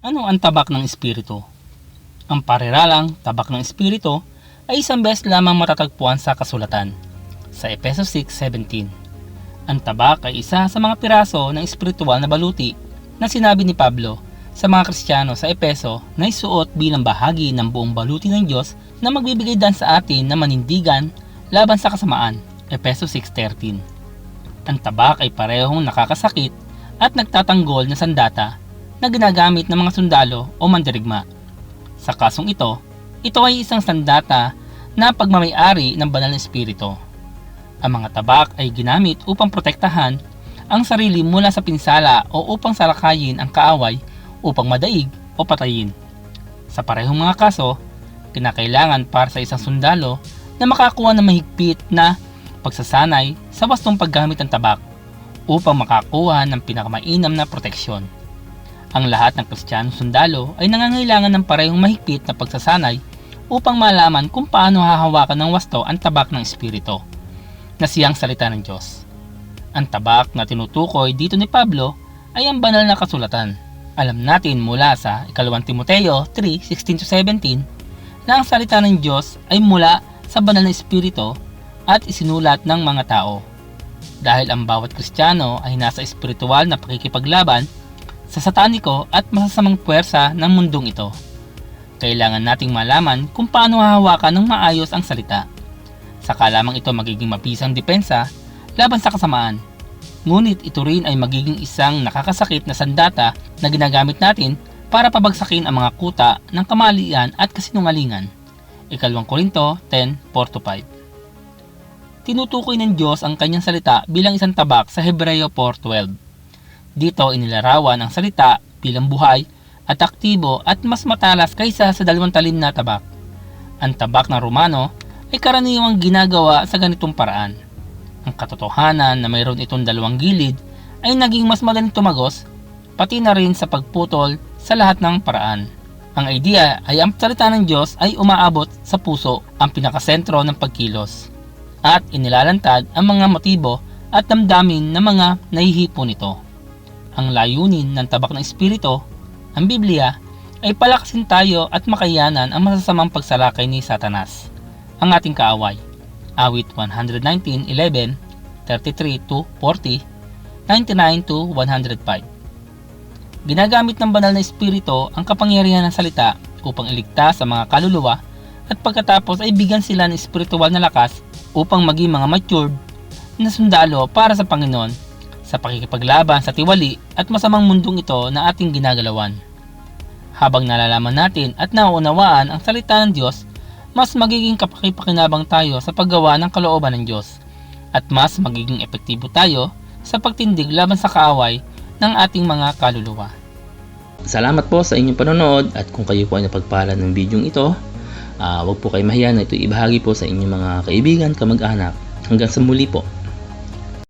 Ano ang tabak ng espiritu? Ang pariralang tabak ng espiritu ay isang beses lamang matatagpuan sa kasulatan sa Epeso 6.17. Ang tabak ay isa sa mga piraso ng espiritual na baluti na sinabi ni Pablo sa mga Kristiyano sa Epeso na isuot bilang bahagi ng buong baluti ng Diyos na magbibigay dan sa atin na manindigan laban sa kasamaan. Epeso 6.13 Ang tabak ay parehong nakakasakit at nagtatanggol na sandata na ginagamit ng mga sundalo o mandirigma. Sa kasong ito, ito ay isang sandata na pagmamayari ng banal na espiritu. Ang mga tabak ay ginamit upang protektahan ang sarili mula sa pinsala o upang salakayin ang kaaway upang madaig o patayin. Sa parehong mga kaso, kinakailangan para sa isang sundalo na makakuha ng mahigpit na pagsasanay sa wastong paggamit ng tabak upang makakuha ng pinakamainam na proteksyon. Ang lahat ng kristyanong sundalo ay nangangailangan ng parehong mahigpit na pagsasanay upang malaman kung paano hahawakan ng wasto ang tabak ng espiritu na siyang salita ng Diyos. Ang tabak na tinutukoy dito ni Pablo ay ang banal na kasulatan. Alam natin mula sa 2 Timoteo 3:16-17 na ang salita ng Diyos ay mula sa banal na espiritu at isinulat ng mga tao. Dahil ang bawat Kristiyano ay nasa espiritual na pakikipaglaban sa sataniko at masasamang puwersa ng mundong ito. Kailangan nating malaman kung paano hahawakan ng maayos ang salita. Saka lamang ito magiging mabisang depensa laban sa kasamaan. Ngunit ito rin ay magiging isang nakakasakit na sandata na ginagamit natin para pabagsakin ang mga kuta ng kamalian at kasinungalingan. Ikalawang Korinto 10:4-5 Tinutukoy ng Diyos ang kanyang salita bilang isang tabak sa Hebreo 4.12 dito inilarawan ang salita bilang buhay at aktibo at mas matalas kaysa sa dalawang talim na tabak. Ang tabak ng Romano ay karaniwang ginagawa sa ganitong paraan. Ang katotohanan na mayroon itong dalawang gilid ay naging mas madaling tumagos pati na rin sa pagputol sa lahat ng paraan. Ang idea ay ang salita ng Diyos ay umaabot sa puso ang pinakasentro ng pagkilos at inilalantad ang mga motibo at damdamin ng mga nahihipo nito ang layunin ng tabak ng espiritu, ang Biblia, ay palakasin tayo at makayanan ang masasamang pagsalakay ni Satanas, ang ating kaaway. Awit 119.11, 33 to 40, 99 to 105. Ginagamit ng banal na espiritu ang kapangyarihan ng salita upang iligtas sa mga kaluluwa at pagkatapos ay bigyan sila ng espiritual na lakas upang maging mga matured na sundalo para sa Panginoon sa pakikipaglaban sa tiwali at masamang mundong ito na ating ginagalawan. Habang nalalaman natin at nauunawaan ang salita ng Diyos, mas magiging kapakipakinabang tayo sa paggawa ng kalooban ng Diyos at mas magiging epektibo tayo sa pagtindig laban sa kaaway ng ating mga kaluluwa. Salamat po sa inyong panonood at kung kayo po ay napagpala ng bidyong ito, uh, huwag po kayo mahiya na ito ibahagi po sa inyong mga kaibigan, kamag-anak. Hanggang sa muli po.